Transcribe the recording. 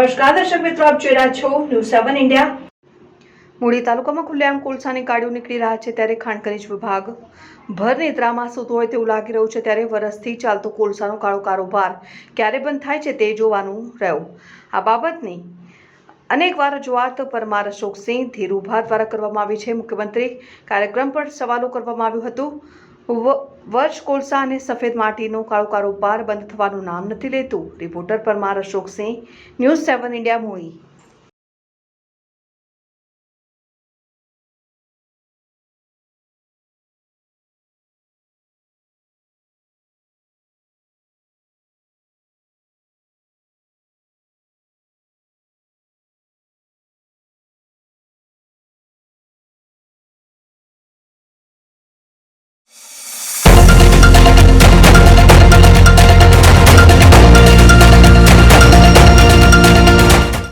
નમસ્કાર, દર્શક મિત્રો, આપ જોઈ રહ્યા છો ન્યૂઝ સેવન ઇન્ડિયા મૂળી તાલુકામાં ખુલ્લેઆમ કોલસાની ગાડીઓ નીકળી રહ્યા છે ત્યારે ખાણ ખનીજ વિભાગ ભર નિદ્રામાં સૂતો હોય તેવું લાગી રહ્યું છે ત્યારે વરસથી ચાલતો કોલસાનો કાળો કારોબાર ક્યારે બંધ થાય છે તે જોવાનું રહ્યું. આ બાબતની અનેકવાર રજૂઆત પરમાર અશોકસિંહ ધીરુભા દ્વારા કરવામાં આવી છે. મુખ્યમંત્રી કાર્યક્રમ પર સવાલો કરવામાં આવ્યું હતું. વર્ષ કોલસા અને સફેદ માટીનો કાળો કારોબાર બંધ થવાનું નામ નથી લેતું. Reporter Parmar Ashoksinh news seven India Muli